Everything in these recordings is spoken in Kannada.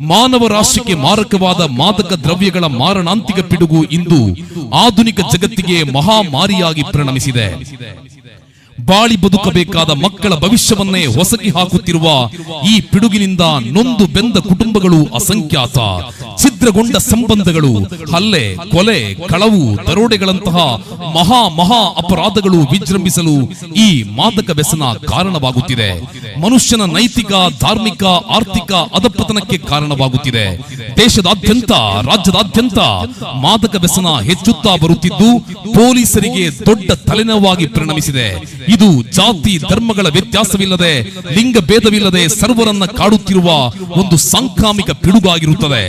ಮಾನವ ರಾಶಿಗೆ ಮಾರಕವಾದ ಮಾದಕ ದ್ರವ್ಯಗಳ ಮಾರಣಾಂತಿಕ ಪಿಡುಗು ಇಂದು ಆಧುನಿಕ ಜಗತ್ತಿಗೆ ಮಹಾಮಾರಿಯಾಗಿ ಪರಿಣಮಿಸಿದೆ. ಬಾಳಿ ಬದುಕಬೇಕಾದ ಮಕ್ಕಳ ಭವಿಷ್ಯವನ್ನೇ ಹೊಸಕಿ ಹಾಕುತ್ತಿರುವ ಈ ಪಿಡುಗಿನಿಂದ ನೊಂದು ಬೆಂದ ಕುಟುಂಬಗಳು ಅಸಂಖ್ಯಾತ. ಛಿದ್ರಗೊಂಡ ಸಂಬಂಧಗಳು, ಹಲ್ಲೆ, ಕೊಲೆ, ಕಳವು, ದರೋಡೆಗಳಂತಹ ಮಹಾ ಮಹಾ ಅಪರಾಧಗಳು ವಿಜೃಂಭಿಸಲು ಈ ಮಾದಕ ವ್ಯಸನ ಕಾರಣವಾಗುತ್ತಿದೆ. ಮನುಷ್ಯನ ನೈತಿಕ, ಧಾರ್ಮಿಕ, ಆರ್ಥಿಕ ಅಧಪತನಕ್ಕೆ ಕಾರಣವಾಗುತ್ತಿದೆ. ದೇಶದಾದ್ಯಂತ, ರಾಜ್ಯದಾದ್ಯಂತ ಮಾದಕ ವ್ಯಸನ ಹೆಚ್ಚುತ್ತಾ ಬರುತ್ತಿದ್ದು, ಪೊಲೀಸರಿಗೆ ದೊಡ್ಡ ತಲೆನೋವಾಗಿ ಪರಿಣಮಿಸಿದೆ. ಇದು ಜಾತಿ, ಧರ್ಮಗಳ ವ್ಯತ್ಯಾಸವಿಲ್ಲದೆ ಲಿಂಗ ಭೇದವಿಲ್ಲದೆ ಸರ್ವರನ್ನ ಕಾಡುತ್ತಿರುವ ಒಂದು ಸಾಂಕ್ರಾಮಿಕ ಪಿಡುಗಾಗಿರುತ್ತದೆ.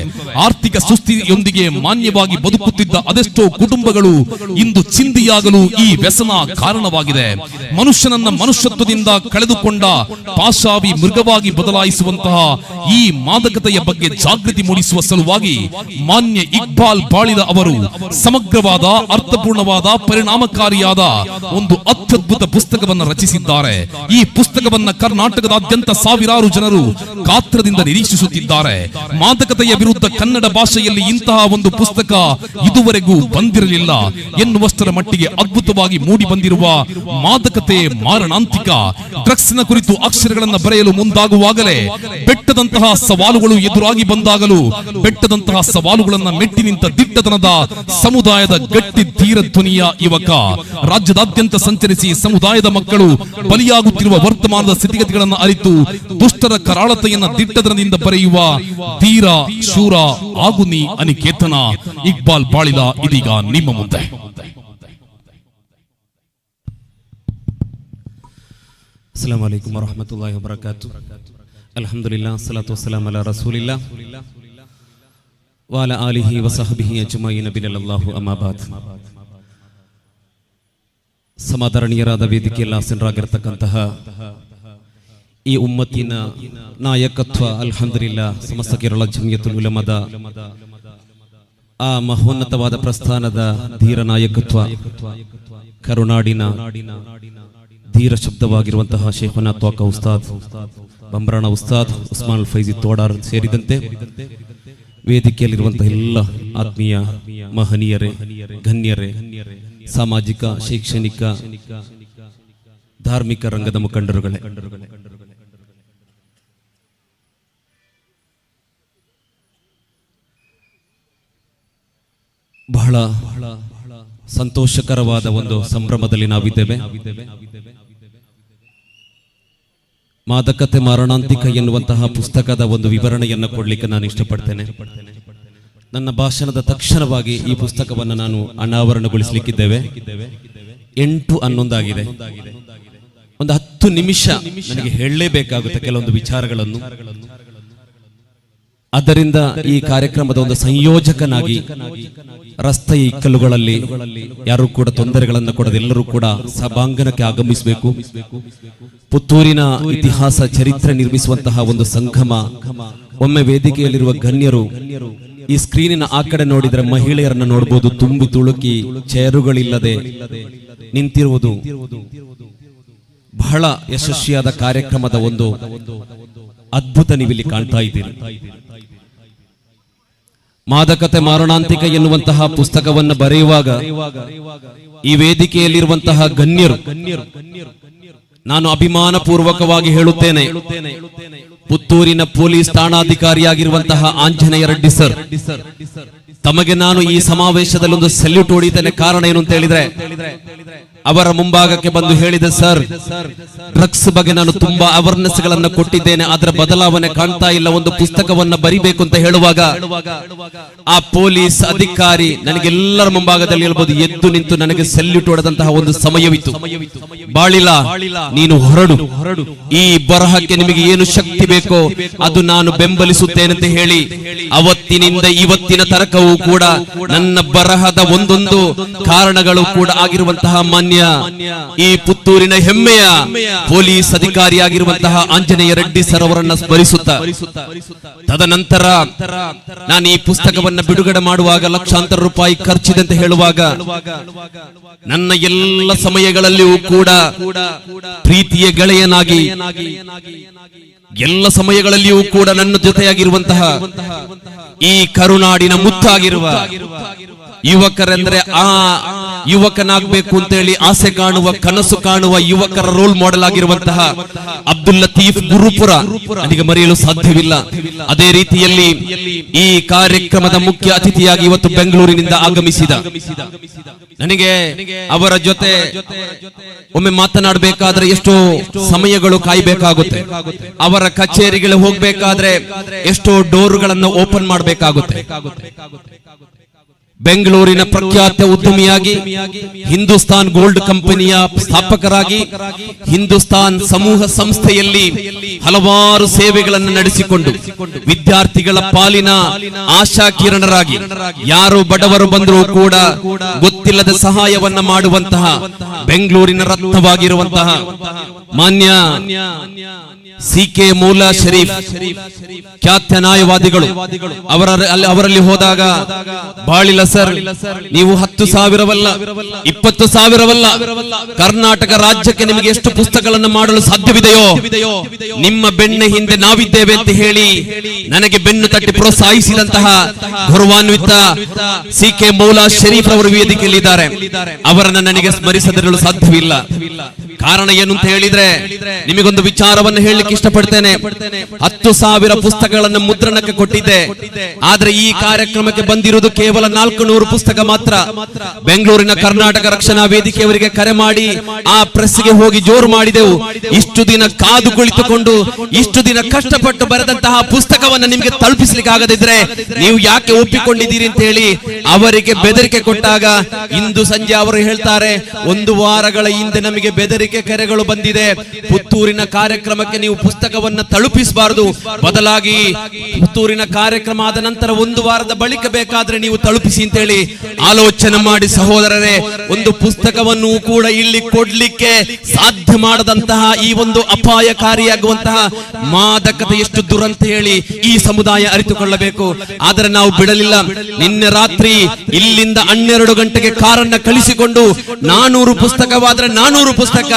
ಸುಸ್ಥಿತಿಯೊಂದಿಗೆ ಮಾನ್ಯವಾಗಿ ಬದುಕುತ್ತಿದ್ದ ಅದೆಷ್ಟೋ ಕುಟುಂಬಗಳು ಇಂದು ಚಿಂದಿಯಾಗಲು ಈ ವ್ಯಸನ ಕಾರಣವಾಗಿದೆ. ಮನುಷ್ಯನನ್ನ ಮನುಷ್ಯತ್ವದಿಂದ ಕಳೆದುಕೊಂಡ ಪಾಶಾವಿ ಮೃಗವಾಗಿ ಬದಲಾಯಿಸುವಂತಹ ಈ ಮಾದಕತೆಯ ಬಗ್ಗೆ ಜಾಗೃತಿ ಮೂಡಿಸುವ ಸಲುವಾಗಿ ಮಾನ್ಯ ಇಕ್ಬಾಲ್ ಬಾಳಿದ ಅವರು, ಸಮಗ್ರವಾದ, ಅರ್ಥಪೂರ್ಣವಾದ, ಪರಿಣಾಮಕಾರಿಯಾದ ಒಂದು ಅತ್ಯದ್ಭುತ ಪುಸ್ತಕವನ್ನು ರಚಿಸಿದ್ದಾರೆ. ಈ ಪುಸ್ತಕವನ್ನ ಕರ್ನಾಟಕದಾದ್ಯಂತ ಸಾವಿರಾರು ಜನರು ಕಾತ್ರದಿಂದ ನಿರೀಕ್ಷಿಸುತ್ತಿದ್ದಾರೆ. ಮಾದಕತೆಯ ವಿರುದ್ಧ ಕನ್ನಡ ಭಾಷೆಯಲ್ಲಿ ಇಂತಹ ಒಂದು ಪುಸ್ತಕ ಇದುವರೆಗೂ ಬಂದಿರಲಿಲ್ಲ ಎನ್ನುವಷ್ಟರ ಮಟ್ಟಿಗೆ ಅದ್ಭುತವಾಗಿ ಮೂಡಿ ಬಂದಿರುವ ಮಾದಕತೆ ಮಾರಣಾಂತಿಕ ಡ್ರಗ್ಸ್ನ ಕುರಿತು ಅಕ್ಷರಗಳನ್ನು ಬರೆಯಲು ಮುಂದಾಗುವಾಗಲೇ ಬೆಟ್ಟದಂತಹ ಸವಾಲುಗಳು ಎದುರಾಗಿ ಬಂದಾಗಲೂ ಬೆಟ್ಟದಂತಹ ಸವಾಲುಗಳನ್ನು ಮೆಟ್ಟಿ ನಿಂತ ದಿಟ್ಟತನದ ಸಮುದಾಯದ ಗಟ್ಟಿ ಧೀರ ಧ್ವನಿಯ ಯುವಕ, ರಾಜ್ಯದಾದ್ಯಂತ ಸಂಚರಿಸಿ ಸಮುದಾಯದ ಮಕ್ಕಳು ಬಲಿಯಾಗುತ್ತಿರುವ ವರ್ತಮಾನದ ಸ್ಥಿತಿಗತಿಗಳನ್ನು ಅರಿತು ದುಷ್ಟರ ಕರಾಳತೆಯನ್ನು ದಿಟ್ಟತನದಿಂದ ಬರೆಯುವ ಧೀರ ಶೂರ ಹಾಗೂ ನೀ ಅನಿ ಕೇತನ ಇಕ್ಬಾಲ್ ಬಾಳಿದ ಇದೀಗ ನಿಮ್ಮ ಮುಂದೆ അസ്സാം വലൈക്കും വറഹമത്തല്ലാഹി വബർക്കാത്തു അലഹമുല്ലാ സ്വലാത്തു വസ്സലാം അല റസൂലില്ല. വാല ആലിഹി വസഹബിഹി അജുമായി നബി അല്ലാഹു അമാബാദ് ಸಮಾಧರಣೀಯರಾದ ವೇದಿಕೆಯಲ್ಲ ಸಿನ್ರಾಗಿರ್ತಕ್ಕಂತಹ ಈ ಉಮ್ಮತ್ತಿನ ನಾಯಕತ್ವ ಅಲ್ಹಂದ್ರಿಲ್ಲ ಸಮಸ್ತ ಕೇರಳ ಜಮಿಯತುಲ್ ಉಲಮದ ಆ ಮಹೋನ್ನತವಾದ ಪ್ರಸ್ಥಾನದ ಧೀರ ನಾಯಕತ್ವ, ಕರುನಾಡಿನ ಧೀರ ಶಬ್ದವಾಗಿರುವಂತಹ ಶೇಖನ ತ್ವಾಕ ಉಸ್ತಾದ್, ಬಂಬ್ರಾಣ ಉಸ್ತಾದ್, ಉಸ್ಮಾನ್ ಫೈಜಿ ತೋಡಾರ್ ಸೇರಿದಂತೆ ವೇದಿಕೆಯಲ್ಲಿರುವಂತಹ ಎಲ್ಲ ಆತ್ಮೀಯ ಮಹನೀಯರೇ ಘನ್ಯರೇ ಸಾಮಾಜಿಕ, ಶೈಕ್ಷಣಿಕ, ಧಾರ್ಮಿಕ ರಂಗದ ಮುಖಂಡರುಗಳೇ ಬಹಳ ಸಂತೋಷಕರವಾದ ಒಂದು ಸಂಭ್ರಮದಲ್ಲಿ ನಾವಿದ್ದೇವೆ. ಮಾದಕತೆ ಮಾರಣಾಂತಿಕ ಎನ್ನುವಂತಹ ಪುಸ್ತಕದ ಒಂದು ವಿವರಣೆಯನ್ನು ಕೊಡ್ಲಿಕ್ಕೆ ನಾನು ಇಷ್ಟಪಡ್ತೇನೆ. ನನ್ನ ಭಾಷಣದ ತಕ್ಷಣವಾಗಿ ಈ ಪುಸ್ತಕವನ್ನು ನಾನು ಅನಾವರಣಗೊಳಿಸಲಿಕ್ಕಿದ್ದೇವೆ. ಎಂಟು ಅನ್ನೊಂದಾಗಿದೆ ಒಂದು ಹತ್ತು ನಿಮಿಷ ನನಗೆ ಹೇಳಲೇಬೇಕಾಗುತ್ತೆ ಕೆಲವೊಂದು ವಿಚಾರಗಳನ್ನು. ಆದ್ದರಿಂದ ಈ ಕಾರ್ಯಕ್ರಮದ ಒಂದು ಸಂಯೋಜಕನಾಗಿ ರಸ್ತೆ ಇಕ್ಕಲುಗಳಲ್ಲಿ ಯಾರು ಕೂಡ ತೊಂದರೆಗಳನ್ನು ಕೊಡದೆ ಎಲ್ಲರೂ ಕೂಡ ಸಭಾಂಗಣಕ್ಕೆ ಆಗಮಿಸಬೇಕು. ಪುತ್ತೂರಿನ ಇತಿಹಾಸ ಚರಿತ್ರೆ ನಿರ್ಮಿಸುವಂತಹ ಒಂದು ಸಂಗಮ. ಒಮ್ಮೆ ವೇದಿಕೆಯಲ್ಲಿರುವ ಗಣ್ಯರು ಈ ಸ್ಕ್ರೀನಿನ ಆ ಕಡೆ ನೋಡಿದ್ರೆ ಮಹಿಳೆಯರನ್ನ ನೋಡಬಹುದು ತುಂಬಿ ತುಳುಕಿ ಚೇರುಗಳಿಲ್ಲದೆ ನಿಂತಿರುವುದು ಬಹಳ ಯಶಸ್ವಿಯಾದ ಕಾರ್ಯಕ್ರಮದ ಒಂದು ಅದ್ಭುತ ನೀವಿಲ್ಲಿ ಕಾಣ್ತಾ ಇದ್ದೀರಿ. ಮಾದಕತೆ ಮಾರಣಾಂತಿಕ ಎನ್ನುವಂತಹ ಪುಸ್ತಕವನ್ನು ಬರೆಯುವಾಗ ಈ ವೇದಿಕೆಯಲ್ಲಿರುವಂತಹ ಗಣ್ಯರು, ನಾನು ಅಭಿಮಾನ ಪೂರ್ವಕವಾಗಿ ಹೇಳುತ್ತೇನೆ, ಪುತ್ತೂರಿನ ಪೊಲೀಸ್ ಠಾಣಾಧಿಕಾರಿಯಾಗಿರುವಂತಹ ಆಂಜನೇಯ ರೆಡ್ಡಿ ಸರ್, ತಮಗೆ ನಾನು ಈ ಸಮಾವೇಶದಲ್ಲಿ ಒಂದು ಸೆಲ್ಯೂಟ್ ಹೊಡಿತೇನೆ ಕಾರಣ ಏನು ಅಂತ ಹೇಳಿದ್ರೆ, ಅವರ ಮುಂಭಾಗಕ್ಕೆ ಬಂದು ಹೇಳಿದೆ ಸರ್ ಡ್ರಗ್ಸ್ ಬಗ್ಗೆ ನಾನು ತುಂಬಾ ಅವೇರ್ನೆಸ್ ಗಳನ್ನ ಕೊಟ್ಟಿದ್ದೇನೆ. ಅದರ ಬದಲಾವಣೆ ಕಾಣ್ತಾ ಇಲ್ಲ. ಒಂದು ಪುಸ್ತಕವನ್ನ ಬರಿಬೇಕು ಅಂತ ಹೇಳುವಾಗ ಆ ಪೊಲೀಸ್ ಅಧಿಕಾರಿ ನನಗೆಲ್ಲರ ಮುಂಭಾಗದಲ್ಲಿ ಹೇಳ್ಬೋದು, ಎದ್ದು ನಿಂತು ನನಗೆ ಸೆಲ್ಯೂಟ್ ಹೊಡೆದಂತಹ ಒಂದು ಸಮಯವಿತ್ತು. ಬಾಳಿಲ್ಲ ನೀನು ಹೊರಡು. ಈ ಬರಹಕ್ಕೆ ನಿಮಗೆ ಏನು ಶಕ್ತಿ ಬೇಕೋ ಅದು ನಾನು ಬೆಂಬಲಿಸುತ್ತೇನೆ ಅಂತ ಹೇಳಿ, ಅವತ್ತಿನಿಂದ ಇವತ್ತಿನ ತರಕವೂ ಕೂಡ ನನ್ನ ಬರಹದ ಒಂದೊಂದು ಕಾರಣಗಳು ಕೂಡ ಆಗಿರುವಂತಹ ಮಾನ್ಯ ಈ ಪುತ್ತೂರಿನ ಹೆಮ್ಮೆಯ ಪೊಲೀಸ್ ಅಧಿಕಾರಿಯಾಗಿರುವಂತಹ ಆಂಜನೇಯ ರೆಡ್ಡಿ ಸರ್ ಅವರನ್ನ ಸ್ಮರಿಸುತ್ತ? ತದನಂತರ ನಾನು ಈ ಪುಸ್ತಕವನ್ನ ಬಿಡುಗಡೆ ಮಾಡುವಾಗ ಲಕ್ಷಾಂತರ ರೂಪಾಯಿ ಅಂತ ಹೇಳುವಾಗ, ನನ್ನ ಎಲ್ಲ ಸಮಯಗಳಲ್ಲಿಯೂ ಕೂಡ ಪ್ರೀತಿಯ ಗೆಳೆಯನಾಗಿ, ಎಲ್ಲ ಸಮಯಗಳಲ್ಲಿಯೂ ಕೂಡ ನನ್ನ ಜೊತೆಯಾಗಿರುವಂತಹ ಈ ಕರುನಾಡಿನ ಮುತ್ತಾಗಿರುವ ಯುವಕರೆಂದ್ರೆ ಆ ಯುವಕನಾಗ್ಬೇಕು ಅಂತೇಳಿ ಆಸೆ ಕಾಣುವ, ಕನಸು ಕಾಣುವ ಯುವಕರ ರೋಲ್ ಮಾಡೆಲ್ ಆಗಿರುವಂತಹ ಅಬ್ದುಲ್ ಲತೀಫ್ ಗುರುಪುರ. ನನಗೆ ಮರೆಯಲು ಸಾಧ್ಯವಿಲ್ಲ. ಅದೇ ರೀತಿಯಲ್ಲಿ ಈ ಕಾರ್ಯಕ್ರಮದ ಮುಖ್ಯ ಅತಿಥಿಯಾಗಿ ಇವತ್ತು ಬೆಂಗಳೂರಿನಿಂದ ಆಗಮಿಸಿದ. ನನಗೆ ಅವರ ಜೊತೆ ಒಮ್ಮೆ ಮಾತನಾಡಬೇಕಾದ್ರೆ ಎಷ್ಟೋ ಸಮಯಗಳು ಕಾಯಬೇಕಾಗುತ್ತೆ. ಅವರ ಕಚೇರಿಗಳು ಹೋಗ್ಬೇಕಾದ್ರೆ ಎಷ್ಟೋ ಡೋರ್ಗಳನ್ನು ಓಪನ್ ಮಾಡಬೇಕಾಗುತ್ತೆ. ಬೆಂಗಳೂರಿನ ಪ್ರಖ್ಯಾತ ಉದ್ಯಮಿಯಾಗಿ ಹಿಂದೂಸ್ತಾನ್ ಗೋಲ್ಡ್ ಕಂಪನಿಯ ಸ್ಥಾಪಕರಾಗಿ ಹಿಂದೂಸ್ತಾನ್ ಸಮೂಹ ಸಂಸ್ಥೆಯಲ್ಲಿ ಹಲವಾರು ಸೇವೆಗಳನ್ನು ನಡೆಸಿಕೊಂಡು ವಿದ್ಯಾರ್ಥಿಗಳ ಪಾಲಿನ ಆಶಾ ಕಿರಣರಾಗಿ ಯಾರು ಬಡವರು ಬಂದರೂ ಕೂಡ ಗೊತ್ತಿಲ್ಲದ ಸಹಾಯವನ್ನ ಮಾಡುವಂತಹ ಬೆಂಗಳೂರಿನ ರತ್ನವಾಗಿರುವಂತಹ ಮಾನ್ಯ ಸಿ ಕೆ ಮೂಲ ಶರೀಫ್ ಖ್ಯಾತ ನ್ಯಾಯವಾದಿಗಳು ಅವರ ಅವರಲ್ಲಿ ಹೋದಾಗ ಬಾಳಿಲ ಸರ್ ನೀವು ಹತ್ತು ಸಾವಿರವಲ್ಲ, ಇಪ್ಪತ್ತು ಸಾವಿರವಲ್ಲ, ಕರ್ನಾಟಕ ರಾಜ್ಯಕ್ಕೆ ನಿಮಗೆ ಎಷ್ಟು ಪುಸ್ತಕಗಳನ್ನು ಮಾಡಲು ಸಾಧ್ಯವಿದೆಯೋ, ನಿಮ್ಮ ಬೆನ್ನ ಹಿಂದೆ ನಾವಿದ್ದೇವೆ ಅಂತ ಹೇಳಿ, ನನಗೆ ಬೆನ್ನು ತಟ್ಟಿ ಪ್ರೋತ್ಸಾಹಿಸಿದಂತಹ ಗೌರವಾನ್ವಿತ ಸಿ ಕೆ ಮೌಲಾ ಶರೀಫ್ ಅವರು ವೇದಿಕೆಯಲ್ಲಿದ್ದಾರೆ. ಅವರನ್ನು ನನಗೆ ಸ್ಮರಿಸದಿರಲು ಸಾಧ್ಯವಿಲ್ಲ. ಕಾರಣ ಏನು ಅಂತ ಹೇಳಿದ್ರೆ, ನಿಮಗೊಂದು ವಿಚಾರವನ್ನು ಹೇಳಲಿಕ್ಕೆ ಇಷ್ಟಪಡ್ತೇನೆ. ಹತ್ತು ಸಾವಿರ ಪುಸ್ತಕಗಳನ್ನು ಮುದ್ರಣಕ್ಕೆ ಕೊಟ್ಟಿದ್ದೆ. ಆದ್ರೆ ಈ ಕಾರ್ಯಕ್ರಮಕ್ಕೆ ಬಂದಿರುವುದು ಕೇವಲ ನಾಲ್ಕು ಪುಸ್ತಕ ಮಾತ್ರ. ಬೆಂಗಳೂರಿನ ಕರ್ನಾಟಕ ರಕ್ಷಣಾ ವೇದಿಕೆಯವರಿಗೆ ಕರೆ ಮಾಡಿ, ಆ ಪ್ರೆಸ್ಗೆ ಹೋಗಿ ಜೋರು ಮಾಡಿದೆವು. ಇಷ್ಟು ದಿನ ಕಾದು ಕುಳಿತುಕೊಂಡು, ಇಷ್ಟು ದಿನ ಕಷ್ಟಪಟ್ಟು ಬರೆದಂತಹ ಪುಸ್ತಕವನ್ನು ನಿಮಗೆ ತಲುಪಿಸ್ಲಿಕ್ಕೆ ಆಗದಿದ್ರೆ ನೀವು ಯಾಕೆ ಒಪ್ಪಿಕೊಂಡಿದ್ದೀರಿ ಅಂತ ಹೇಳಿ ಅವರಿಗೆ ಬೆದರಿಕೆ ಕೊಟ್ಟಾಗ ಇಂದು ಸಂಜೆ ಅವರು ಹೇಳ್ತಾರೆ, ಒಂದು ವಾರಗಳ ಹಿಂದೆ ನಮಗೆ ಬೆದರಿಕೆ ಕರೆಗಳು ಬಂದಿದೆ. ಪುತ್ತೂರಿನ ಕಾರ್ಯಕ್ರಮಕ್ಕೆ ನೀವು ಪುಸ್ತಕವನ್ನ ತಲುಪಿಸಬಾರದು. ಬದಲಾಗಿ ಪುತ್ತೂರಿನ ಕಾರ್ಯಕ್ರಮ ಆದ ನಂತರ ಒಂದು ವಾರದ ಬಳಿಕ ಬೇಕಾದ್ರೆ ನೀವು ತಲುಪಿಸಿ ಅಂತ ಹೇಳಿ ಆಲೋಚನೆ ಮಾಡಿ ಸಹೋದರರೇ, ಒಂದು ಪುಸ್ತಕವನ್ನು ಕೂಡ ಇಲ್ಲಿ ಕೊಡ್ಲಿಕ್ಕೆ ಸಾಧ್ಯ ಮಾಡದಂತಹ ಈ ಒಂದು ಅಪಾಯಕಾರಿಯಾಗುವಂತಹ ಮಾದಕತೆ ಎಷ್ಟು ದುರಂತ ಹೇಳಿ ಈ ಸಮುದಾಯ ಅರಿತುಕೊಳ್ಳಬೇಕು. ಆದರೆ ನಾವು ಬಿಡಲಿಲ್ಲ. ನಿನ್ನೆ ರಾತ್ರಿ ಇಲ್ಲಿಂದ ಹನ್ನೆರಡು ಗಂಟೆಗೆ ಕಾರನ್ನ ಕಳಿಸಿಕೊಂಡು ನಾನೂರು ಪುಸ್ತಕವಾದ್ರೆ ನಾನೂರು ಪುಸ್ತಕ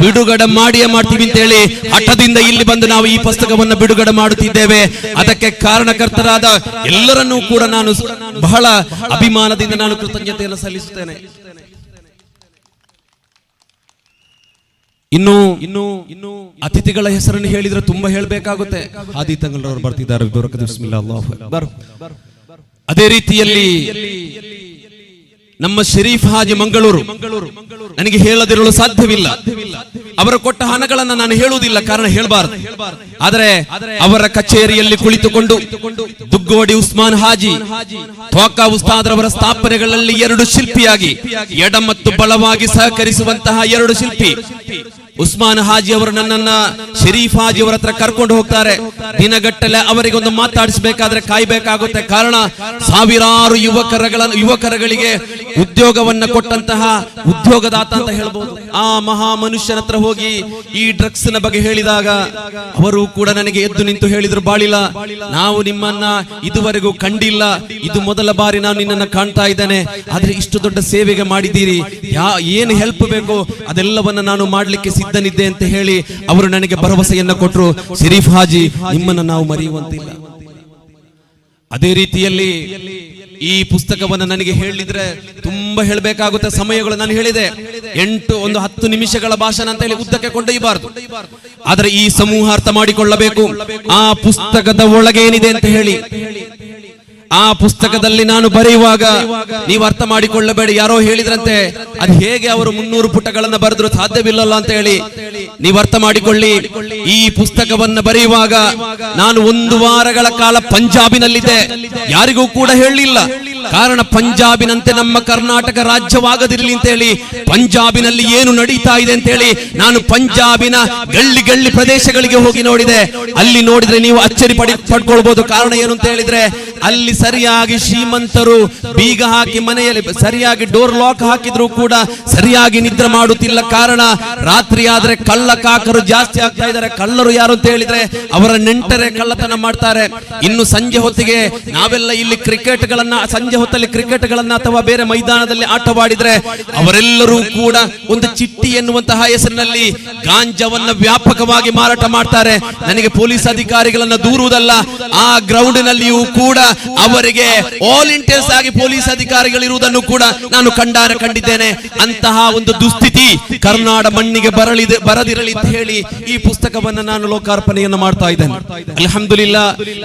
ಬಿಡುಗಡೆ ಮಾಡಿಯೇ ಮಾಡ್ತೀವಿ ಅಂತ ಹೇಳಿ ಹಠದಿಂದ ಇಲ್ಲಿ ಬಂದು ನಾವು ಈ ಪುಸ್ತಕವನ್ನು ಬಿಡುಗಡೆ ಮಾಡುತ್ತಿದ್ದೇವೆ. ಅದಕ್ಕೆ ಕಾರಣಕರ್ತರಾದ ಎಲ್ಲರನ್ನೂ ಕೂಡ ನಾನು ಬಹಳ ಅಭಿಮಾನದಿಂದ ನಾನು ಕೃತಜ್ಞತೆಯನ್ನು ಸಲ್ಲಿಸುತ್ತೇನೆ. ಇನ್ನು ಇನ್ನು ಇನ್ನು ಅತಿಥಿಗಳ ಹೆಸರನ್ನು ಹೇಳಿದ್ರೆ ತುಂಬಾ ಹೇಳಬೇಕಾಗುತ್ತೆ. ಹಾದಿ ತಂಗಲ್ರವರು ಬರ್ತಿದ್ದಾರೆ. ಅದೇ ರೀತಿಯಲ್ಲಿ ನಮ್ಮ ಶರೀಫ್ ಹಾಜಿ ಮಂಗಳೂರು. ನನಗೆ ಹೇಳದಿರಲು ಸಾಧ್ಯವಿಲ್ಲ. ಅವರು ಕೊಟ್ಟ ಹಣಗಳನ್ನು ನಾನು ಹೇಳುವುದಿಲ್ಲ ಕಾರಣ ಹೇಳಬಾರದು. ಆದರೆ ಅವರ ಕಚೇರಿಯಲ್ಲಿ ಕುಳಿತುಕೊಂಡು ದುಗ್ಗೋಡಿ ಉಸ್ಮಾನ್ ಹಾಜಿ ತ್ವಾಕಾ ಉಸ್ತಾದ್ರವರ ಸ್ಥಾಪನೆಗಳಲ್ಲಿ ಎರಡು ಶಿಲ್ಪಿಯಾಗಿ ಎಡ ಮತ್ತು ಬಲವಾಗಿ ಸಹಕರಿಸುವಂತಹ ಎರಡು ಶಿಲ್ಪಿ. ಉಸ್ಮಾನ್ ಹಾಜಿ ಅವರು ನನ್ನನ್ನ ಶರೀಫ್ ಹಾಜಿ ಅವರ ಹತ್ರ ಕರ್ಕೊಂಡು ಹೋಗ್ತಾರೆ. ದಿನಗಟ್ಟಲೆ ಅವರಿಗೆ ಒಂದು ಮಾತಾಡಿಸಬೇಕಾದ್ರೆ ಕಾಯ್ಬೇಕಾಗುತ್ತೆ. ಕಾರಣ ಸಾವಿರಾರು ಯುವಕರಗಳ ಯುವಕರಗಳಿಗೆ ಉದ್ಯೋಗವನ್ನ ಕೊಟ್ಟಂತಹ ಉದ್ಯೋಗದಾತ ಅಂತ ಹೇಳ್ಬೋದು. ಆ ಮಹಾ ಮನುಷ್ಯನ ಹತ್ರ ಹೋಗಿ ಈ ಡ್ರಗ್ಸ್ನ ಬಗ್ಗೆ ಹೇಳಿದಾಗ ಅವರು ಕೂಡ ನನಗೆ ಎದ್ದು ನಿಂತು ಹೇಳಿದ್ರು ಬಾಳಿಲ್ಲ ನಾವು ನಿಮ್ಮನ್ನ ಇದುವರೆಗೂ ಕಂಡಿಲ್ಲ. ಇದು ಮೊದಲ ಬಾರಿ ನಾನು ನಿನ್ನನ್ನ ಕಾಣ್ತಾ ಇದ್ದೇನೆ. ಆದ್ರೆ ಇಷ್ಟು ದೊಡ್ಡ ಸೇವೆಗೆ ಮಾಡಿದ್ದೀರಿ. ಯಾ ಏನು ಹೆಲ್ಪ್ ಬೇಕು ಅದೆಲ್ಲವನ್ನ ನಾನು ಮಾಡ್ಲಿಕ್ಕೆ ಸಿದ್ಧನಿದ್ದೆ ಅಂತ ಹೇಳಿ ಅವರು ನನಗೆ ಭರವಸೆಯನ್ನ ಕೊಟ್ಟರು ಶರೀಫ್ ಹಾಜಿ, ನಿಮ್ಮನ್ನ ನಾವು ಮರೆಯುವಂತಿಲ್ಲ. ಅದೇ ರೀತಿಯಲ್ಲಿ ಈ ಪುಸ್ತಕವನ್ನು ನನಗೆ ಹೇಳಿದ್ರೆ ತುಂಬಾ ಹೇಳಬೇಕಾಗುತ್ತೆ. ಸಮಯಗಳು ನಾನು ಹೇಳಿದೆ. ಎಂಟು, ಒಂದು ಹತ್ತು ನಿಮಿಷಗಳ ಭಾಷಣ ಅಂತ ಹೇಳಿ ಉದ್ದಕ್ಕೆ ಕೊಂಡೊಯ್ಯಬಾರದು. ಆದ್ರೆ ಈ ಸಮೂಹ ಅರ್ಥ ಮಾಡಿಕೊಳ್ಳಬೇಕು. ಆ ಪುಸ್ತಕದ ಒಳಗೆ ಏನಿದೆ ಅಂತ ಹೇಳಿ. ಆ ಪುಸ್ತಕದಲ್ಲಿ ನಾನು ಬರೆಯುವಾಗ ನೀವು ಅರ್ಥ ಮಾಡಿಕೊಳ್ಳಬೇಡಿ. ಯಾರೋ ಹೇಳಿದ್ರಂತೆ, ಅದು ಹೇಗೆ ಅವರು ಮುನ್ನೂರು ಪುಟಗಳನ್ನ ಬರೆದ್ರು ಸಾಧ್ಯವಿಲ್ಲಲ್ಲ ಅಂತ ಹೇಳಿ. ನೀವು ಅರ್ಥ ಮಾಡಿಕೊಳ್ಳಿ. ಈ ಪುಸ್ತಕವನ್ನು ಬರೆಯುವಾಗ ನಾನು ಒಂದು ವಾರಗಳ ಕಾಲ ಪಂಜಾಬಿನಲ್ಲಿದ್ದೆ. ಯಾರಿಗೂ ಕೂಡ ಹೇಳಲಿಲ್ಲ. ಕಾರಣ ಪಂಜಾಬಿನಂತೆ ನಮ್ಮ ಕರ್ನಾಟಕ ರಾಜ್ಯವಾಗದಿರಲಿ ಅಂತ ಹೇಳಿ, ಪಂಜಾಬಿನಲ್ಲಿ ಏನು ನಡೀತಾ ಇದೆ ಅಂತ ಹೇಳಿ ನಾನು ಪಂಜಾಬಿನ ಗಳ್ಳಿ ಗಳ್ಳಿ ಪ್ರದೇಶಗಳಿಗೆ ಹೋಗಿ ನೋಡಿದೆ. ಅಲ್ಲಿ ನೋಡಿದ್ರೆ ನೀವು ಅಚ್ಚರಿ ಪಡಿ ಪಡ್ಕೊಳ್ಬಹುದು ಕಾರಣ ಏನು ಅಂತ ಹೇಳಿದ್ರೆ ಅಲ್ಲಿ ಸರಿಯಾಗಿ ಶ್ರೀಮಂತರು ಬೀಗ ಹಾಕಿ ಮನೆಯಲ್ಲಿ ಸರಿಯಾಗಿ ಡೋರ್ ಲಾಕ್ ಹಾಕಿದ್ರು ಕೂಡ ಸರಿಯಾಗಿ ನಿದ್ರೆ ಮಾಡುತ್ತಿಲ್ಲ ಕಾರಣ ರಾತ್ರಿ ಆದ್ರೆ ಕಳ್ಳ ಕಾಕರು ಜಾಸ್ತಿ ಆಗ್ತಾ ಇದ್ದಾರೆ. ಕಳ್ಳರು ಯಾರು ಅಂತ ಹೇಳಿದ್ರೆ ಅವರ ನೆಂಟರೆ ಕಳ್ಳತನ ಮಾಡ್ತಾರೆ. ಇನ್ನು ಸಂಜೆ ಹೊತ್ತಿಗೆ ನಾವೆಲ್ಲ ಇಲ್ಲಿ ಕ್ರಿಕೆಟ್ ಗಳನ್ನ ಸಂಜೆ ಹೊತ್ತಲ್ಲಿ ಕ್ರಿಕೆಟ್ ಗಳನ್ನ ಅಥವಾ ಬೇರೆ ಮೈದಾನದಲ್ಲಿ ಆಟವಾಡಿದ್ರೆ ಅವರೆಲ್ಲರೂ ಕೂಡ ಒಂದು ಚಿಟ್ಟಿ ಎನ್ನುವಂತಹ ಹೆಸರಿನಲ್ಲಿ ಗಾಂಜವನ್ನ ವ್ಯಾಪಕವಾಗಿ ಮಾರಾಟ ಮಾಡ್ತಾರೆ. ನನಗೆ ಪೊಲೀಸ್ ಅಧಿಕಾರಿಗಳನ್ನ ದೂರುವುದಲ್ಲ, ಆ ಗ್ರೌಂಡ್ ನಲ್ಲಿಯೂ ಕೂಡ ಅವರಿಗೆ ಆಲ್ ಇಂಟೆನ್ಸ್ ಆಗಿ ಪೊಲೀಸ್ ಅಧಿಕಾರಿಗಳಿರುವುದನ್ನು ಕೂಡ ನಾನು ಕಂಡಾರ, ಕಂಡಿದ್ದೇನೆ. ಅಂತಹ ಒಂದು ದುಸ್ಥಿತಿ ಕರ್ನಾಡ ಮಣ್ಣಿಗೆ ಬರಲಿದೆ, ಬರದಿರಲಿ ಅಂತ ಹೇಳಿ ಈ ಪುಸ್ತಕವನ್ನ ನಾನು ಲೋಕಾರ್ಪಣೆಯನ್ನು ಮಾಡ್ತಾ ಇದ್ದೇನೆ. ಅಲ್ಹಮ್ದುಲಿಲ್ಲ,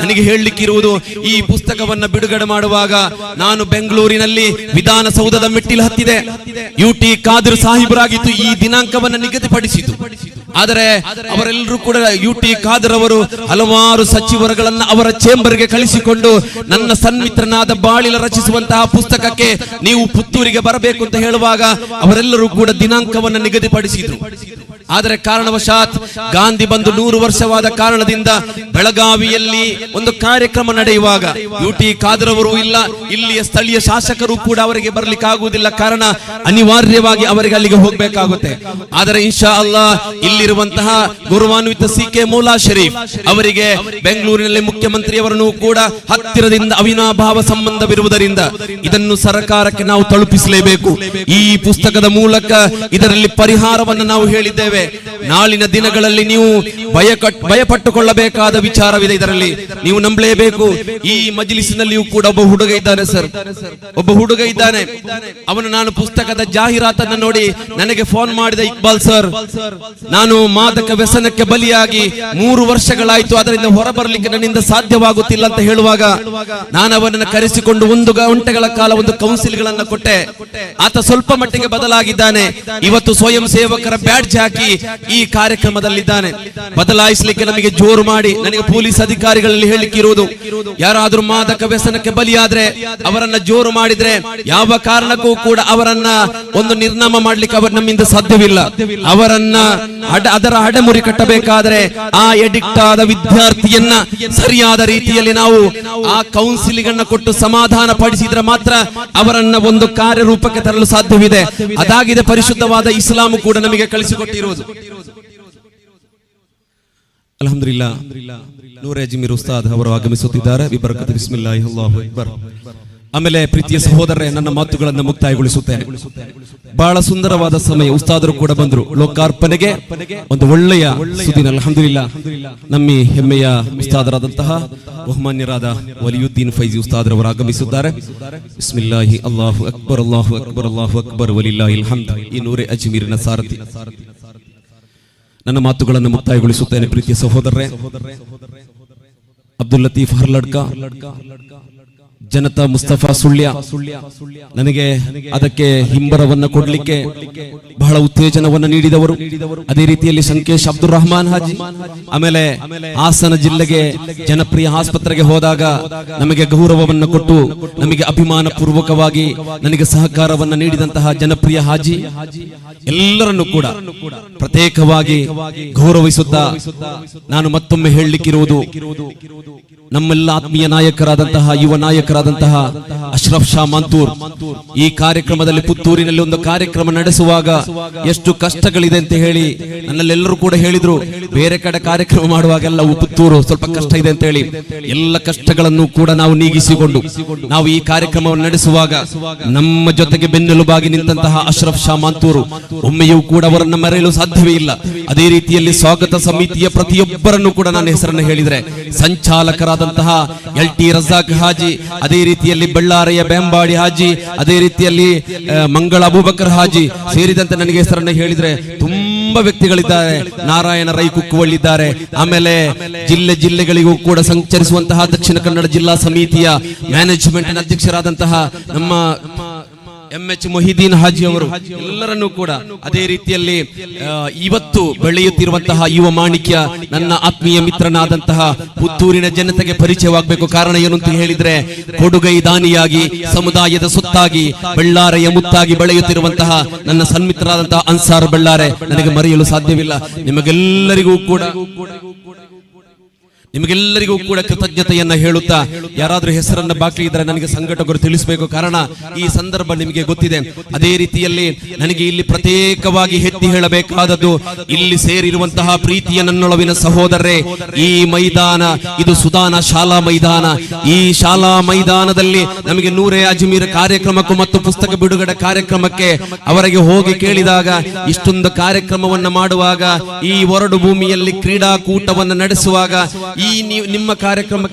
ನನಗೆ ಹೇಳಲಿಕ್ಕಿರುವುದು, ಈ ಪುಸ್ತಕವನ್ನ ಬಿಡುಗಡೆ ಮಾಡುವಾಗ ನಾನು ಬೆಂಗಳೂರಿನಲ್ಲಿ ವಿಧಾನಸೌಧದ ಮೆಟ್ಟಿಲು ಹತ್ತಿದೆ. ಯು ಟಿ ಖಾದರ್ ಸಾಹಿಬ್ರಾಗಿತ್ತು ಈ ದಿನಾಂಕವನ್ನ ನಿಗದಿಪಡಿಸಿತು ಆದರೆ ಅವರೆಲ್ಲರೂ ಕೂಡ ಯು ಟಿ ಖಾದರ್ ಅವರು ಹಲವಾರು ಸಚಿವರುಗಳನ್ನ ಅವರ ಚೇಂಬರ್ಗೆ ಕಳಿಸಿಕೊಂಡು ನನ್ನ ಸನ್ಮಿತ್ರನಾದ ಬಾಳಿಲ ರಚಿಸುವಂತಹ ಪುಸ್ತಕಕ್ಕೆ ನೀವು ಪುತ್ತೂರಿಗೆ ಬರಬೇಕು ಅಂತ ಹೇಳುವಾಗ ಅವರೆಲ್ಲರೂ ಕೂಡ ದಿನಾಂಕವನ್ನು ನಿಗದಿಪಡಿಸಿದ್ರು. ಆದರೆ ಕಾರಣವಶಾತ್ ಗಾಂಧಿ ಬಂದು ನೂರು ವರ್ಷವಾದ ಕಾರಣದಿಂದ ಬೆಳಗಾವಿಯಲ್ಲಿ ಒಂದು ಕಾರ್ಯಕ್ರಮ ನಡೆಯುವಾಗ ಯು ಟಿ ಖಾದರ್ ಇಲ್ಲ, ಇಲ್ಲಿಯ ಸ್ಥಳೀಯ ಶಾಸಕರು ಕೂಡ ಅವರಿಗೆ ಬರ್ಲಿಕ್ಕೆ ಆಗುವುದಿಲ್ಲ ಕಾರಣ ಅನಿವಾರ್ಯವಾಗಿ ಅವರಿಗೆ ಅಲ್ಲಿಗೆ ಹೋಗಬೇಕಾಗುತ್ತೆ. ಆದರೆ ಇನ್ಶಾ ಅಲ್ಲಾ ಇಲ್ಲಿರುವಂತಹ ಗೌರವಾನ್ವಿತ ಸಿ ಕೆ ಮೌಲಾ ಶರೀಫ್ ಅವರಿಗೆ ಬೆಂಗಳೂರಿನಲ್ಲಿ ಮುಖ್ಯಮಂತ್ರಿಯವರನ್ನು ಕೂಡ ಹತ್ತಿರದಿಂದ ಅವಿನಾಭಾವ ಸಂಬಂಧವಿರುವುದರಿಂದ ಇದನ್ನು ಸರ್ಕಾರಕ್ಕೆ ನಾವು ತಲುಪಿಸಲೇಬೇಕು. ಈ ಪುಸ್ತಕದ ಮೂಲಕ ಇದರಲ್ಲಿ ಪರಿಹಾರವನ್ನು ನಾವು ಹೇಳಿದ್ದೇವೆ. ನಾಳಿನ ದಿನಗಳಲ್ಲಿ ನೀವು ಭಯ ಭಯಪಟ್ಟುಕೊಳ್ಳಬೇಕಾದ ವಿಚಾರವಿದೆ ಇದರಲ್ಲಿ. ನೀವು ನಂಬಲೇಬೇಕು. ಈ ಮಜಲಿಸಿನಲ್ಲಿಯೂ ಕೂಡ ಒಬ್ಬ ಹುಡುಗ ಇದ್ದಾನೆ ಸರ್. ಒಬ್ಬ ಹುಡುಗ ಇದ್ದಾನೆ. ಅವನು ನಾನು ಪುಸ್ತಕದ ಜಾಹೀರಾತನ್ನು ನೋಡಿ ನನಗೆ ಫೋನ್ ಮಾಡಿದ ಇಕ್ಬಾಲ್ ಸರ್. ನಾನು ಮಾದಕ ವ್ಯಸನಕ್ಕೆ ಬಲಿಯಾಗಿ ಮೂರು ವರ್ಷಗಳಾಯ್ತು. ಅದರಿಂದ ಹೊರಬರಲಿಕ್ಕೆ ನನ್ನಿಂದ ಸಾಧ್ಯವಾಗುತ್ತಿಲ್ಲ ಅಂತ ಹೇಳುವಾಗ ನಾನು ಅವನನ್ನು ಕರೆಸಿಕೊಂಡು ಒಂದು ಗಂಟೆಗಳ ಕಾಲ ಒಂದು ಕೌನ್ಸಿಲ್ಗಳನ್ನು ಕೊಟ್ಟೆ. ಆತ ಸ್ವಲ್ಪ ಮಟ್ಟಿಗೆ ಬದಲಾಗಿದ್ದಾನೆ. ಇವತ್ತು ಸ್ವಯಂ ಸೇವಕರ ಬ್ಯಾಡ್ಜ್ ಹಾಕಿ ಈ ಕಾರ್ಯಕ್ರಮದಲ್ಲಿದ್ದಾನೆ. ಬದಲಾಯಿಸಲಿಕ್ಕೆ ನಮಗೆ ಜೋರು ಮಾಡಿ, ನನಗೆ ಪೊಲೀಸ್ ಅಧಿಕಾರಿಗಳಲ್ಲಿ ಹೇಳಿಕ್ಕೆ ಇರುವುದು. ಯಾರಾದ್ರೂ ಮಾದಕ ವ್ಯಸನಕ್ಕೆ ಬಲಿಯಾದ್ರೆ ಅವರನ್ನ ಜೋರು ಮಾಡಿದ್ರೆ ಯಾವ ಕಾರಣಕ್ಕೂ ಕೂಡ ಅವರನ್ನ ಒಂದು ನಿರ್ನಾಮ ಮಾಡ್ಲಿಕ್ಕೆ ಅವರು ನಮ್ಮಿಂದ ಸಾಧ್ಯವಿಲ್ಲ. ಅವರನ್ನ ಅದರ ಅಡೆಮುರಿ ಕಟ್ಟಬೇಕಾದ್ರೆ ಆ ಎಡಿಕ್ಟ್ ಆದ ವಿದ್ಯಾರ್ಥಿಯನ್ನ ಸರಿಯಾದ ರೀತಿಯಲ್ಲಿ ನಾವು ಆ ಕೌನ್ಸಿಲಿಂಗ್ ಅನ್ನ ಕೊಟ್ಟು ಸಮಾಧಾನ ಪಡಿಸಿದ್ರೆ ಮಾತ್ರ ಅವರನ್ನ ಒಂದು ಕಾರ್ಯರೂಪಕ್ಕೆ ತರಲು ಸಾಧ್ಯವಿದೆ. ಅದಾಗಿದೆ ಪರಿಶುದ್ಧವಾದ ಇಸ್ಲಾಂ ಕೂಡ ನಮಗೆ ಕಳಿಸಿಕೊಟ್ಟಿರುವುದು. ಅಲ್ಹಮ್ದುಲಿಲ್ಲಾ, ನೂರೇ ಜಿಮಿರ್ ಉಸ್ತಾದ್ ಅವರು ಆಗಮಿಸುತ್ತಿದ್ದಾರೆ. ಆಮೇಲೆ ಪ್ರೀತಿಯ ಸಹೋದರರೇ, ನನ್ನ ಮಾತುಗಳನ್ನು ಮುಕ್ತಾಯಗೊಳಿಸುತ್ತೇನೆ. ಬಹಳ ಸುಂದರವಾದ ಸಮಯ ಉಸ್ತಾದರು ಕೂಡ ಬಂದರು. ಲೋಕಾರ್ಪಣೆಗೆ ಒಂದು ಒಳ್ಳೆಯ ಸುದಿನ ಅಲಹಮದಿಲ್ಲ ನಮ್ಮ ಹೆಮ್ಮೆಯ ಉಸ್ತಾದರಾದಂತಹ ಬಹುಮಾನ್ಯರಾದ ವಲಿಯುದ್ದೀನ್ ಫೈಜಿ ಉಸ್ತಾದರವರು ಆಗಮಿಸುತ್ತಾರೆ. ಬಿಸ್ಮಿಲ್ಲಾಹಿ, ಅಲ್ಲಾಹು ಅಕ್ಬರ್ ಅಲ್ಲಾಹು ಅಕ್ಬರ್ ಅಲ್ಲಾಹು ಅಕ್ಬರ್ ವಲಿಲ್ಲಾಹಿಲ್ ಹಮ್ದ್ ಈ ನೂರೇ ಅಜ್ಮೀರಿನ ಸಾರಥಿ. ನನ್ನ ಮಾತುಗಳನ್ನು ಮುಕ್ತಾಯಗೊಳಿಸುತ್ತೇನೆ ಪ್ರೀತಿಯ ಸಹೋದರರೇ. ಅಬ್ದುಲ್ ಲತೀಫ್ ಹರ್ಲಡ್ಕ. ಜನತಾ ಮುಸ್ತಫಾ ಸುಳ್ಯ. ನನಗೆ ಅದಕ್ಕೆ ಹಿಂಬರವನ್ನ ಕೊಡ್ಲಿಕ್ಕೆ ಬಹಳ ಉತ್ತೇಜನವನ್ನ ನೀಡಿದವರು. ಅದೇ ರೀತಿಯಲ್ಲಿ ಸಂಕೇಶ್ ಅಬ್ದುಲ್ ರಹಮಾನ್ ಹಾಜಿ. ಆಮೇಲೆ ಹಾಸನ ಜಿಲ್ಲೆಗೆ ಜನಪ್ರಿಯ ಆಸ್ಪತ್ರೆಗೆ ಹೋದಾಗ ನಮಗೆ ಗೌರವವನ್ನು ಕೊಟ್ಟು ನಮಗೆ ಅಭಿಮಾನ ಪೂರ್ವಕವಾಗಿ ನನಗೆ ಸಹಕಾರವನ್ನ ನೀಡಿದಂತಹ ಜನಪ್ರಿಯ ಹಾಜಿ. ಎಲ್ಲರನ್ನು ಕೂಡ ಪ್ರತ್ಯೇಕವಾಗಿ ಗೌರವಿಸುತ್ತಾ ನಾನು ಮತ್ತೊಮ್ಮೆ ಹೇಳಲಿಕ್ಕಿರುವುದು ನಮ್ಮೆಲ್ಲ ಆತ್ಮೀಯ ನಾಯಕರಾದಂತಹ, ಯುವ ನಾಯಕರಾದಂತಹ ಅಶ್ರಫ್ ಶಾ ಮಂತೂರ್. ಈ ಕಾರ್ಯಕ್ರಮದಲ್ಲಿ ಪುತ್ತೂರಿನಲ್ಲಿ ಒಂದು ಕಾರ್ಯಕ್ರಮ ನಡೆಸುವಾಗ ಎಷ್ಟು ಕಷ್ಟಗಳಿದೆ ಅಂತ ಹೇಳಿ ನನ್ನಲ್ಲೆಲ್ಲರೂ ಕೂಡ ಹೇಳಿದ್ರು. ಬೇರೆ ಕಡೆ ಕಾರ್ಯಕ್ರಮ ಮಾಡುವಾಗೆಲ್ಲ ಪುತ್ತೂರು ಸ್ವಲ್ಪ ಕಷ್ಟ ಇದೆ ಅಂತ ಹೇಳಿ. ಎಲ್ಲ ಕಷ್ಟಗಳನ್ನು ಕೂಡ ನಾವು ನೀಗಿಸಿಕೊಂಡು ನಾವು ಈ ಕಾರ್ಯಕ್ರಮವನ್ನು ನಡೆಸುವಾಗ ನಮ್ಮ ಜೊತೆಗೆ ಬೆನ್ನೆಲುಬಾಗಿ ನಿಂತಹ ಅಶ್ರಫ್ ಶಾ ಮಂತೂರು, ಒಮ್ಮೆಯೂ ಕೂಡ ಅವರನ್ನ ಮರೆಯಲು ಸಾಧ್ಯವೇ ಇಲ್ಲ. ಅದೇ ರೀತಿಯಲ್ಲಿ ಸ್ವಾಗತ ಸಮಿತಿಯ ಪ್ರತಿಯೊಬ್ಬರನ್ನು ಕೂಡ ನಾನು ಹೆಸರನ್ನು ಹೇಳಿದ್ರೆ ಸಂಚಾಲಕರಾದಂತಹ ಎಲ್ ಟಿ ರಜಾಕ್ ಹಾಜಿ, ಅದೇ ರೀತಿಯಲ್ಲಿ ಬಳ್ಳಾರಿಯ ಬೆಂಬಾಡಿ ಹಾಜಿ, ಅದೇ ರೀತಿಯಲ್ಲಿ ಮಂಗಳ ಅಬೂಬಕರ್ ಹಾಜಿ ಸೇರಿದಂತೆ ನನಗೆ ಹೆಸರನ್ನು ಹೇಳಿದ್ರೆ ತುಂಬಾ ವ್ಯಕ್ತಿಗಳಿದ್ದಾರೆ. ನಾರಾಯಣ ರೈ ಕುಕ್ಕುವಳ್ಳಿದ್ದಾರೆ. ಆಮೇಲೆ ಜಿಲ್ಲೆ ಜಿಲ್ಲೆಗಳಿಗೂ ಕೂಡ ಸಂಚರಿಸುವಂತಹ ದಕ್ಷಿಣ ಕನ್ನಡ ಜಿಲ್ಲಾ ಸಮಿತಿಯ ಮ್ಯಾನೇಜ್ಮೆಂಟ್ ಅಧ್ಯಕ್ಷರಾದಂತಹ ನಮ್ಮ ಎಂ ಎಚ್ ಮೊಹಿದೀನ್ ಹಾಜಿ ಅವರು ಎಲ್ಲರನ್ನೂ ಕೂಡ ಅದೇ ರೀತಿಯಲ್ಲಿ ಇವತ್ತು ಬೆಳೆಯುತ್ತಿರುವಂತಹ ಯುವ ಮಾಣಿಕ್ಯ ನನ್ನ ಆತ್ಮೀಯ ಮಿತ್ರನಾದಂತಹ ಪುತ್ತೂರಿನ ಜನತೆಗೆ ಪರಿಚಯವಾಗಬೇಕು ಕಾರಣ ಏನು ಅಂತ ಹೇಳಿದ್ರೆ ಕೊಡುಗೈ ದಾನಿಯಾಗಿ ಸಮುದಾಯದ ಸುತ್ತಾಗಿ ಬಳ್ಳಾರೆಯ ಮುತ್ತಾಗಿ ಬೆಳೆಯುತ್ತಿರುವಂತಹ ನನ್ನ ಸನ್ಮಿತ್ರರಾದಂತಹ ಅನ್ಸಾರ್ ಬಳ್ಳಾರೆ ನನಗೆ ಮರೆಯಲು ಸಾಧ್ಯವಿಲ್ಲ. ನಿಮಗೆಲ್ಲರಿಗೂ ಕೂಡ ನಿಮಗೆಲ್ಲರಿಗೂ ಕೂಡ ಕೃತಜ್ಞತೆಯನ್ನ ಹೇಳುತ್ತಾ, ಯಾರಾದ್ರೂ ಹೆಸರನ್ನ ಬಾಕಿ ಇದ್ರೆ ನನಗೆ ಸಂಘಟಕರು ತಿಳಿಸಬೇಕು. ಕಾರಣ ಈ ಸಂದರ್ಭ ನಿಮಗೆ ಗೊತ್ತಿದೆ. ಅದೇ ರೀತಿಯಲ್ಲಿ ನನಗೆ ಇಲ್ಲಿ ಪ್ರತ್ಯೇಕವಾಗಿ ಎತ್ತಿ ಹೇಳಬೇಕಾದದ್ದು, ಇಲ್ಲಿ ಸೇರಿರುವಂತಹ ಪ್ರೀತಿಯ ನನ್ನೊಳವಿನ ಸಹೋದರರೇ, ಈ ಮೈದಾನ, ಇದು ಸುದಾನ ಶಾಲಾ ಮೈದಾನ. ಈ ಶಾಲಾ ಮೈದಾನದಲ್ಲಿ ನಮಗೆ ನೂರೇ ಅಜ್ಮೀರ್ ಕಾರ್ಯಕ್ರಮಕ್ಕೂ ಮತ್ತು ಪುಸ್ತಕ ಬಿಡುಗಡೆ ಕಾರ್ಯಕ್ರಮಕ್ಕೆ ಅವರಿಗೆ ಹೋಗಿ ಕೇಳಿದಾಗ, ಇಷ್ಟೊಂದು ಕಾರ್ಯಕ್ರಮವನ್ನು ಮಾಡುವಾಗ, ಈ ಹೊರಡು ಭೂಮಿಯಲ್ಲಿ ಕ್ರೀಡಾಕೂಟವನ್ನು ನಡೆಸುವಾಗ ಈ ನೀವು ನಿಮ್ಮ ಕಾರ್ಯಕ್ರಮ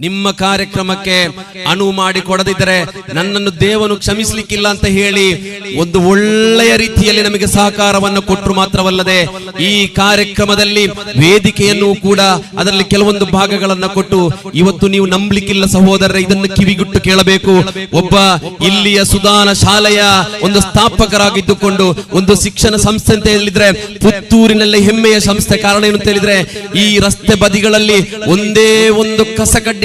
ನಿಮ್ಮ ಕಾರ್ಯಕ್ರಮಕ್ಕೆ ಅನುವು ಮಾಡಿ ಕೊಡದಿದ್ದರೆ ನನ್ನನ್ನು ದೇವನು ಕ್ಷಮಿಸಲಿಕ್ಕಿಲ್ಲ ಅಂತ ಹೇಳಿ ಒಂದು ಒಳ್ಳೆಯ ರೀತಿಯಲ್ಲಿ ನಮಗೆ ಸಹಕಾರವನ್ನು ಕೊಟ್ಟರು ಮಾತ್ರವಲ್ಲದೆ ಈ ಕಾರ್ಯಕ್ರಮದಲ್ಲಿ ವೇದಿಕೆಯನ್ನು ಕೂಡ ಅದರಲ್ಲಿ ಕೆಲವೊಂದು ಭಾಗಗಳನ್ನು ಕೊಟ್ಟು ಇವತ್ತು ನೀವು ನಂಬಲಿಕ್ಕಿಲ್ಲ ಸಹೋದರ ಇದನ್ನು ಕಿವಿಗುಟ್ಟು ಕೇಳಬೇಕು. ಒಬ್ಬ ಇಲ್ಲಿಯ ಸುಧಾನ ಶಾಲೆಯ ಒಂದು ಸ್ಥಾಪಕರಾಗಿದ್ದುಕೊಂಡು ಒಂದು ಶಿಕ್ಷಣ ಸಂಸ್ಥೆ ಅಂತ ಹೇಳಿದ್ರೆ ಪುತ್ತೂರಿನಲ್ಲಿ ಹೆಮ್ಮೆಯ ಸಂಸ್ಥೆ. ಕಾರಣ ಏನು ಅಂತ ಹೇಳಿದ್ರೆ ಈ ರಸ್ತೆ ಬದಿಗಳಲ್ಲಿ ಒಂದೇ ಒಂದು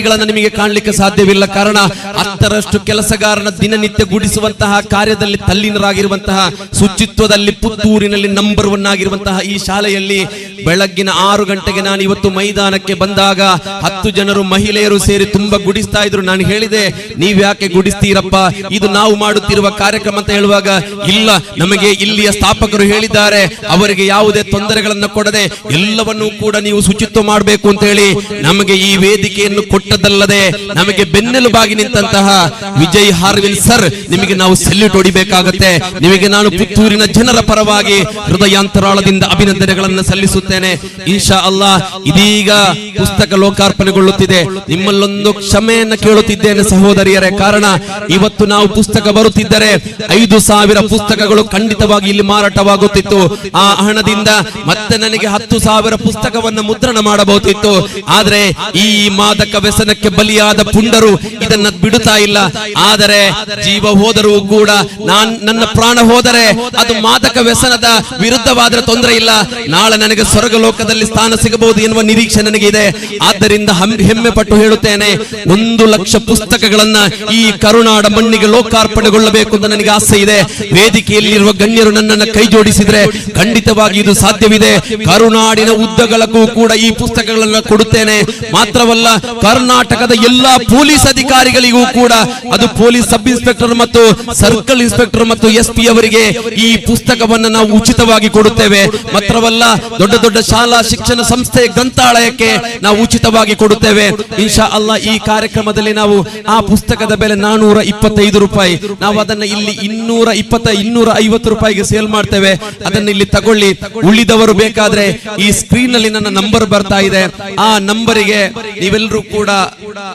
ಕಸಕಡ್ಡಿಗಳನ್ನ ನಿಮಗೆ ಕಾಣಲಿಕ್ಕೆ ಸಾಧ್ಯವಿಲ್ಲ. ಕಾರಣ ಹತ್ತರಷ್ಟು ಕೆಲಸಗಾರನ ದಿನನಿತ್ಯ ಗುಡಿಸುವಂತಹ ಕಾರ್ಯದಲ್ಲಿ ತಲ್ಲೀನರಾಗಿರುವಂತಹ ಶುಚಿತ್ವದಲ್ಲಿ ಪುತ್ತೂರಿನಲ್ಲಿ ನಂಬರ್ ಒನ್ ಆಗಿರುವಂತಹ ಈ ಶಾಲೆಯಲ್ಲಿ ಬೆಳಗ್ಗಿನ ಆರು ಗಂಟೆಗೆ ನಾನು ಇವತ್ತು ಮೈದಾನಕ್ಕೆ ಬಂದಾಗ ಹತ್ತು ಜನರು ಮಹಿಳೆಯರು ಸೇರಿ ತುಂಬಾ ಗುಡಿಸ್ತಾ ಇದ್ರು. ನಾನು ಹೇಳಿದೆ, ನೀವ್ ಯಾಕೆ ಗುಡಿಸ್ತೀರಪ್ಪ? ಇದು ನಾವು ಮಾಡುತ್ತಿರುವ ಕಾರ್ಯಕ್ರಮ ಅಂತ ಹೇಳುವಾಗ, ಇಲ್ಲ, ನಮಗೆ ಇಲ್ಲಿಯ ಸ್ಥಾಪಕರು ಹೇಳಿದ್ದಾರೆ, ಅವರಿಗೆ ಯಾವುದೇ ತೊಂದರೆಗಳನ್ನ ಕೊಡದೆ ಎಲ್ಲವನ್ನೂ ಕೂಡ ನೀವು ಶುಚಿತ್ವ ಮಾಡಬೇಕು ಅಂತ ಹೇಳಿ ನಮಗೆ ಈ ವೇದಿಕೆಯನ್ನು ಕೊಟ್ಟದಲ್ಲದೆ ನಮಗೆ ಬೆನ್ನೆಲುಬಾಗಿ ನಿಂತಹ ವಿಜಯ್ ಹಾರ್ವಿಲ್ ಸರ್, ನಿಮಗೆ ನಾವು ಸೆಲ್ಯೂಟ್ ಹೊಡಿಬೇಕಾಗತ್ತೆ. ನಿಮಗೆ ನಾನು ಪುತ್ತೂರಿನ ಜನರ ಪರವಾಗಿ ಹೃದಯಾಂತರಾಳದಿಂದ ಅಭಿನಂದನೆಗಳನ್ನು ಸಲ್ಲಿಸುತ್ತೇನೆ. ಇನ್ಶಾ ಅಲ್ಲಾ ಇದೀಗ ಪುಸ್ತಕ ಲೋಕಾರ್ಪಣೆಗೊಳ್ಳುತ್ತಿದೆ. ನಿಮ್ಮಲ್ಲೊಂದು ಕ್ಷಮೆಯನ್ನು ಕೇಳುತ್ತಿದ್ದೇನೆ ಸಹೋದರಿಯರೇ. ಕಾರಣ, ಇವತ್ತು ನಾವು ಪುಸ್ತಕ ಬರುತ್ತಿದ್ದರೆ ಐದು ಸಾವಿರ ಪುಸ್ತಕಗಳು ಖಂಡಿತವಾಗಿ ಇಲ್ಲಿ ಮಾರಾಟವಾಗುತ್ತಿತ್ತು. ಆ ಹಣದಿಂದ ಮತ್ತೆ ನನಗೆ ಹತ್ತು ಸಾವಿರ ಪುಸ್ತಕವನ್ನು ಮುದ್ರಣ ಮಾಡಬಹುದಿತ್ತು. ಆದ್ರೆ ಈ ಮಾದಕ ವ್ಯಸನಕ್ಕೆ ಬಲಿಯಾದ ಪುಂಡರು ಇದನ್ನ ಬಿಡುತ್ತಾ ಇಲ್ಲ. ಆದರೆ ಜೀವ ಹೋದರೂ ಕೂಡ ನಾನ್ ನನ್ನ ಪ್ರಾಣ ಹೋದರೆ ಅದು ಮಾದಕ ವ್ಯಸನದ ವಿರುದ್ಧವಾದ ತೊಂದರೆ ಇಲ್ಲ. ನಾಳೆ ನನಗೆ ಸ್ವರ್ಗ ಲೋಕದಲ್ಲಿ ಸ್ಥಾನ ಸಿಗಬಹುದು ಎನ್ನುವ ನಿರೀಕ್ಷೆ ನನಗೆ ಇದೆ ಆದ್ದರಿಂದ ಹೆಮ್ಮೆ ಪಟ್ಟು ಹೇಳುತ್ತೇನೆ, ಒಂದು ಲಕ್ಷ ಪುಸ್ತಕಗಳನ್ನ ಈ ಕರುನಾಡ ಮಣ್ಣಿಗೆ ಲೋಕಾರ್ಪಣೆಗೊಳ್ಳಬೇಕು ಅಂತ ನನಗೆ ಆಸೆ ಇದೆ. ವೇದಿಕೆಯಲ್ಲಿರುವ ಗಣ್ಯರು ನನ್ನನ್ನು ಕೈ ಜೋಡಿಸಿದ್ರೆ ಖಂಡಿತವಾಗಿ ಇದು ಸಾಧ್ಯವಿದೆ. ಕರುನಾಡಿನ ಉದ್ದಗಳಕ್ಕೂ ಕೂಡ ಈ ಪುಸ್ತಕಗಳನ್ನು ಕೊಡುತ್ತೇನೆ. ಮಾತ್ರವಲ್ಲ ಕರ್ನಾಟಕದ ಎಲ್ಲಾ ಪೊಲೀಸ್ ಅಧಿಕಾರಿಗಳಿಗೂ ಕೂಡ ಅದು ಪೊಲೀಸ್ ಸಬ್ ಇನ್ಸ್ಪೆಕ್ಟರ್ ಮತ್ತು ಸರ್ಕಲ್ ಇನ್ಸ್ಪೆಕ್ಟರ್ ಮತ್ತು ಎಸ್ ಪಿ ಅವರಿಗೆ ಈ ಪುಸ್ತಕವನ್ನು ನಾವು ಉಚಿತವಾಗಿ ಕೊಡುತ್ತೇವೆ. ಮಾತ್ರವಲ್ಲ, ದೊಡ್ಡ ದೊಡ್ಡ ಶಾಲಾ ಶಿಕ್ಷಣ ಸಂಸ್ಥೆ ಗ್ರಂಥಾಲಯಕ್ಕೆ ನಾವು ಉಚಿತವಾಗಿ ಕೊಡುತ್ತೇವೆ. ಇನ್ಶಾ ಅಲ್ಲ ಈ ಕಾರ್ಯಕ್ರಮದಲ್ಲಿ ನಾವು ಆ ಪುಸ್ತಕದ ಬೆಲೆ ನಾನೂರ ಇಪ್ಪತ್ತೈದು ರೂಪಾಯಿ. ನಾವು ಅದನ್ನ ಇಲ್ಲಿ ಇನ್ನೂರ ಇಪ್ಪತ್ತ ಇನ್ನೂರ ಐವತ್ತು ರೂಪಾಯಿಗೆ ಸೇಲ್ ಮಾಡ್ತೇವೆ. ಅದನ್ನ ಇಲ್ಲಿ ತಗೊಳ್ಳಿ. ಉಳಿದವರು ಬೇಕಾದ್ರೆ ಈ ಸ್ಕ್ರೀನ್ನಲ್ಲಿ ನನ್ನ ನಂಬರ್ ಬರ್ತಾ ಇದೆ. ಆ ನಂಬರಿಗೆ ನೀವೆಲ್ಲರೂ ಕೂಡ కూడా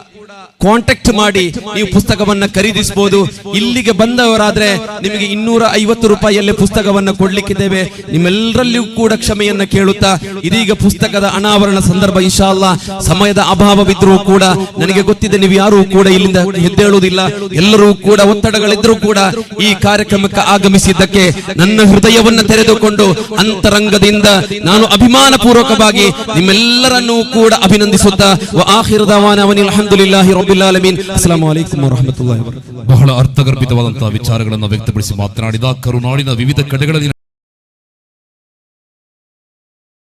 ಕಾಂಟ್ಯಾಕ್ಟ್ ಮಾಡಿ ನೀವು ಪುಸ್ತಕವನ್ನ ಖರೀದಿಸಬಹುದು. ಇಲ್ಲಿಗೆ ಬಂದವರಾದ್ರೆ ನಿಮಗೆ ಇನ್ನೂರ ಐವತ್ತು ರೂಪಾಯಿಯಲ್ಲೇ ಪುಸ್ತಕವನ್ನ ಕೊಡ್ಲಿಕ್ಕಿದ್ದೇವೆ. ನಿಮ್ಮೆಲ್ಲರಲ್ಲಿಯೂ ಕೂಡ ಕ್ಷಮೆಯನ್ನ ಕೇಳುತ್ತಾ, ಇದೀಗ ಪುಸ್ತಕದ ಅನಾವರಣ ಸಂದರ್ಭ ಇನ್ಶಾ ಅಲ್ಲಾ ಸಮಯದ ಅಭಾವವಿದ್ರೂ ಕೂಡ ನನಗೆ ಗೊತ್ತಿದೆ ನೀವು ಯಾರೂ ಕೂಡ ಇಲ್ಲಿಂದ ಎದ್ದೇಳುವುದಿಲ್ಲ. ಎಲ್ಲರೂ ಕೂಡ ಒತ್ತಡಗಳಿದ್ರೂ ಕೂಡ ಈ ಕಾರ್ಯಕ್ರಮಕ್ಕೆ ಆಗಮಿಸಿದ್ದಕ್ಕೆ ನನ್ನ ಹೃದಯವನ್ನ ತೆರೆದುಕೊಂಡು ಅಂತರಂಗದಿಂದ ನಾನು ಅಭಿಮಾನ ಪೂರ್ವಕವಾಗಿ ನಿಮ್ಮೆಲ್ಲರನ್ನೂ ಕೂಡ ಅಭಿನಂದಿಸುತ್ತಾ, ವ ಆಖಿರು ದವಾನ ಅವನಿಲ್ ಅಲ್ಹಮ್ದುಲಿಲ್ಲಾಹಿ ರಬ್ಬಿಲ್ ಆಲಮೀನ್ ಅಸ್ಸಲಾಮು ಅಲೈಕುಂ ವರಹಮತುಲ್ಲಾಹಿ ವಬರಕಾತುಹು ಬಹಳ ಅರ್ಥಗರ್ಭಿತವಾದಂತಹ ವಿಚಾರಗಳನ್ನು ವ್ಯಕ್ತಪಡಿಸಿ ಮಾತನಾಡಿದ ಕರುನಾಡಿನ ವಿವಿಧ ಕಡೆಗಳಲ್ಲಿ